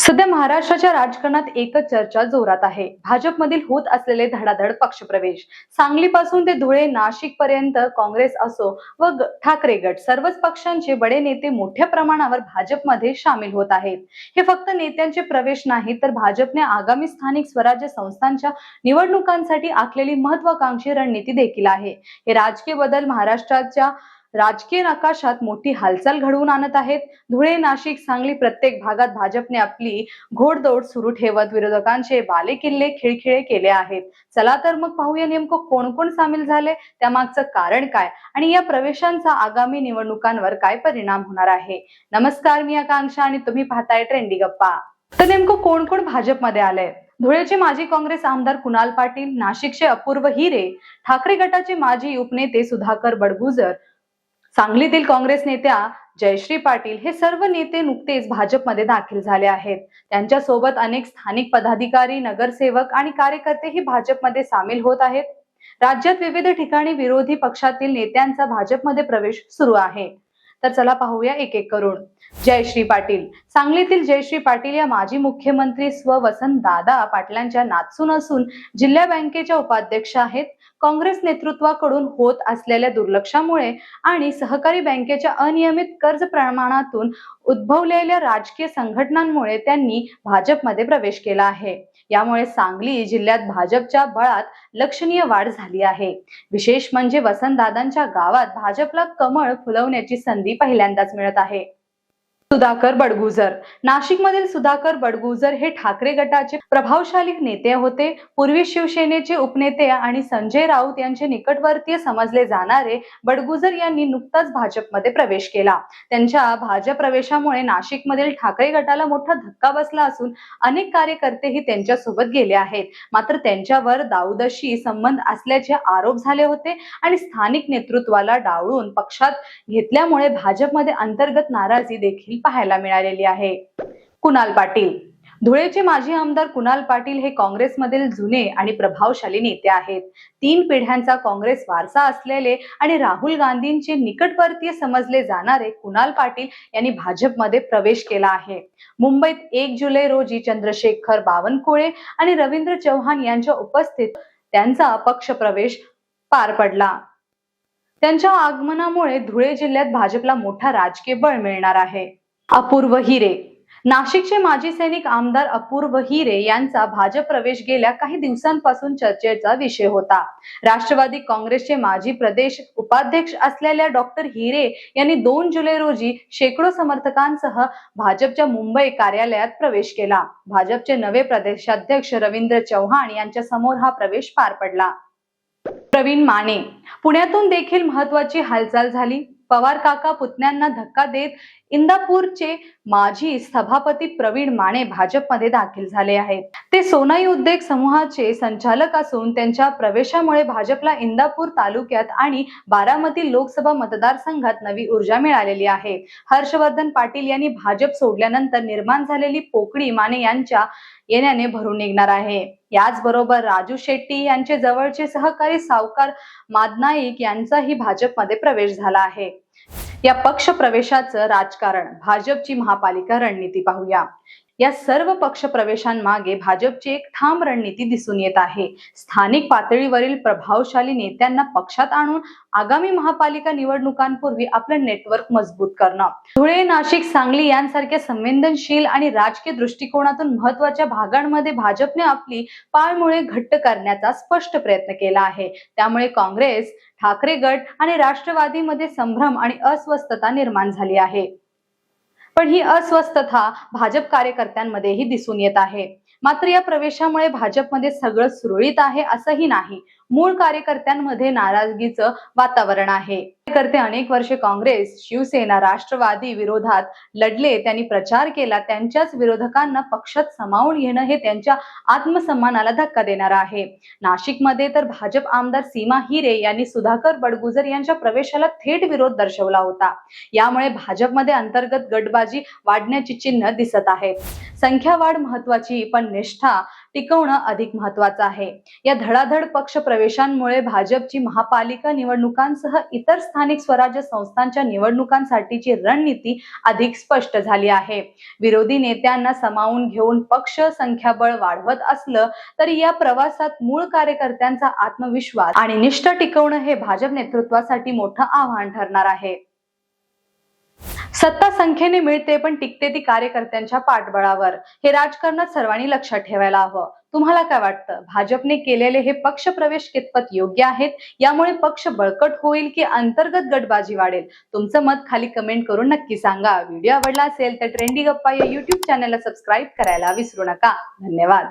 सध्या महाराष्ट्राच्या राजकारणात एकच चर्चा जोरात आहे. भाजपमधील होत असलेले धडाधड पक्षप्रवेश. सांगलीपासून ते धुळे नाशिक पर्यंत काँग्रेस असो व ठाकरे गट सर्वच पक्षांचे बडे नेते मोठ्या प्रमाणावर भाजपमध्ये सामील होत आहेत. हे फक्त नेत्यांचे प्रवेश नाही तर भाजपने आगामी स्थानिक स्वराज्य संस्थांच्या निवडणुकांसाठी आखलेली महत्वाकांक्षी रणनीती देखील आहे. हे राजकीय बदल महाराष्ट्राच्या राजकीय नकाशात मोठी हालचाल घडवून आणत आहेत. धुळे नाशिक सांगली प्रत्येक भागात भाजपने आपली घोडदौड सुरू ठेवत विरोधकांचे बालेकिल्ले खिळखिळे केले आहेत. चला तर मग पाहूया नेमकं कोण कोण सामील झाले त्यामागचं कारण काय आणि या प्रवेशांचा आगामी निवडणुकांवर काय परिणाम होणार आहे. नमस्कार मी आकांक्षा आणि तुम्ही पाहताय ट्रेंडी गप्पा. तर नेमकं कोण कोण भाजपमध्ये आलंय? धुळेचे माजी काँग्रेस आमदार कुणाल पाटील नाशिकचे अपूर्व हिरे ठाकरे गटाचे माजी उपनेते सुधाकर बडगुजर सांगलीतील काँग्रेस नेत्या जयश्री पाटील हे सर्व नेते नुकतेच भाजपमध्ये दाखल झाले आहेत. त्यांच्यासोबत अनेक स्थानिक पदाधिकारी नगरसेवक आणि कार्यकर्तेही भाजपमध्ये सामील होत आहेत. राज्यात विविध ठिकाणी विरोधी पक्षातील नेत्यांचा भाजपमध्ये प्रवेश सुरू आहे. तर चला पाहूया एक एक करून. जयश्री पाटील. सांगलीतील जयश्री पाटील या माजी मुख्यमंत्री स्व वसंत दादा पाटलांच्या नाचून असून जिल्हा बँकेच्या उपाध्यक्ष आहेत. काँग्रेस नेतृत्वाकडून होत असलेल्या दुर्लक्षामुळे आणि सहकारी बँकेच्या अनियमित कर्ज प्रमाणातून उद्भवलेल्या राजकीय संघटनांमुळे त्यांनी भाजपमध्ये प्रवेश केला आहे. यामुळे सांगली जिल्ह्यात भाजपच्या बळात लक्षणीय वाढ झाली आहे. विशेष म्हणजे वसंतदादांच्या गावात भाजपला कमळ फुलवण्याची संधी पहिल्यांदाच मिळत आहे. सुधाकर बडगुजर. नाशिकमधील सुधाकर बडगुजर हे ठाकरे गटाचे प्रभावशाली नेते होते. पूर्वी शिवसेनेचे उपनेते आणि संजय राऊत यांचे निकटवर्तीय समजले जाणारे बडगुजर यांनी नुकताच भाजपमध्ये प्रवेश केला. त्यांच्या भाजप प्रवेशामुळे नाशिकमधील ठाकरे गटाला मोठा धक्का बसला असून अनेक कार्यकर्तेही त्यांच्यासोबत गेले आहेत. मात्र त्यांच्यावर दाऊदशी संबंध असल्याचे आरोप झाले होते आणि स्थानिक नेतृत्वाला डावळून पक्षात घेतल्यामुळे भाजपमध्ये अंतर्गत नाराजी देखील पाहायला मिळालेली आहे. कुणाल पाटील. धुळेचे माजी आमदार कुणाल पाटील हे काँग्रेसमधील जुने आणि प्रभावशाली नेते आहेत. तीन पिढ्यांचा काँग्रेस वारसा असलेले आणि राहुल गांधींचे निकटवर्तीय समजले जाणारे कुणाल पाटील यांनी भाजपमध्ये प्रवेश केला आहे. मुंबईत एक जुलै रोजी चंद्रशेखर बावनकुळे आणि रवींद्र चव्हाण यांच्या उपस्थित त्यांचा पक्ष प्रवेश पार पडला. त्यांच्या आगमनामुळे धुळे जिल्ह्यात भाजपला मोठा राजकीय बळ मिळणार आहे. अपूर्व हिरे. नाशिकचे माजी सैनिक आमदार अपूर्व हिरे यांचा भाजप प्रवेश गेल्या काही दिवसांपासून चर्चेचा विषय होता. राष्ट्रवादी काँग्रेसचे माजी प्रदेश उपाध्यक्ष असलेल्या डॉक्टर हिरे यांनी दोन जुलै रोजी शेकडो समर्थकांसह भाजपच्या मुंबई कार्यालयात प्रवेश केला. भाजपचे नवे प्रदेशाध्यक्ष रवींद्र चव्हाण यांच्या समोर हा प्रवेश पार पडला. प्रवीण माने. पुण्यातून देखील महत्वाची हालचाल झाली. पवार काका पुतण्यांना धक्का देत इंदापूरचे माजी सभापती प्रवीण माने भाजपमध्ये दाखल झाले आहेत ते सोनाई उद्योग समूहाचे संचालक असून त्यांच्या प्रवेशामुळे भाजपला इंदापूर तालुक्यात आणि बारामती लोकसभा मतदारसंघात नवी ऊर्जा मिळालेली आहे. हर्षवर्धन पाटील यांनी भाजप सोडल्यानंतर निर्माण झालेली पोकळी माने यांच्या येण्याने भरून निघणार आहे. याचबरोबर राजू शेट्टी यांचे जवळचे सहकारी सावकार मादनाईक यांचाही भाजपमध्ये प्रवेश झाला आहे. या पक्ष प्रवेशाचं राजकारण भाजपची महापालिका रणनीती पाहूया. या सर्व पक्ष प्रवेशांमागे भाजपची एक ठाम रणनीती दिसून येत आहे. स्थानिक पातळीवरील प्रभावशाली नेत्यांना पक्षात आणून आगामी महापालिका निवडणुकांपूर्वी आपलं नेटवर्क मजबूत करणं. धुळे नाशिक सांगली यांसारख्या संवेदनशील आणि राजकीय दृष्टिकोनातून महत्त्वाच्या भागांमध्ये भाजपने आपली पाळमुळे घट्ट करण्याचा स्पष्ट प्रयत्न केला आहे. त्यामुळे काँग्रेस ठाकरे गट आणि राष्ट्रवादीमध्ये संभ्रम आणि अस्वस्थता निर्माण झाली आहे. पण ही अस्वस्थता भाजप कार्यकर्त्यांमध्येही दिसून येत आहे. मात्र या प्रवेशामुळे भाजपमध्ये सगळं सुरळीत आहे असंही नाही. मूळ कार्यकर्त्यांमध्ये नाराजगीचं वातावरण आहे. कार्यकर्ते अनेक वर्षे काँग्रेस शिवसेना राष्ट्रवादी विरोधात लढले. त्यांनी प्रचार केला. त्यांच्याच विरोधकांना पक्षात सामावून घेणं हे त्यांच्या आत्मसन्मानाला धक्का देणार आहे. नाशिकमध्ये तर भाजप आमदार सीमा हिरे यांनी सुधाकर बडगुजर यांच्या प्रवेशाला थेट विरोध दर्शवला होता. यामुळे भाजपमध्ये अंतर्गत गटबाजी वाढण्याची चिन्ह दिसत आहेत संख्या वाढ महत्वाची पण निष्ठा टिकवणं अधिक महत्वाचं आहे. या धडाधड पक्ष प्रवेशांमुळे भाजपची महापालिका निवडणुकांसह इतर स्थान स्थानिक स्वराज्य संस्थांच्या निवडणुकांसाठीची रणनीती अधिक स्पष्ट झाली आहे. विरोधी नेत्यांना सामावून घेऊन पक्ष संख्याबळ वाढवत असलं तरी या प्रवासात मूळ कार्यकर्त्यांचा आत्मविश्वास आणि निष्ठ टिकवणं हे भाजप नेतृत्वासाठी मोठं आव्हान ठरणार आहे. सत्ता संख्येने मिळते पण टिकते ती कार्यकर्त्यांच्या पाठबळावर. हे राजकारणात सर्वांनी लक्षात ठेवायला हवं. तुम्हाला काय वाटतं? भाजपने केलेले हे पक्ष प्रवेश कितपत योग्य आहेत? यामुळे पक्ष बळकट होईल की अंतर्गत गटबाजी वाढेल? तुमचं मत खाली कमेंट करून नक्की सांगा. व्हिडिओ आवडला असेल तर ट्रेंडी गप्पा या युट्यूब चॅनलला सबस्क्राईब करायला विसरू नका. धन्यवाद.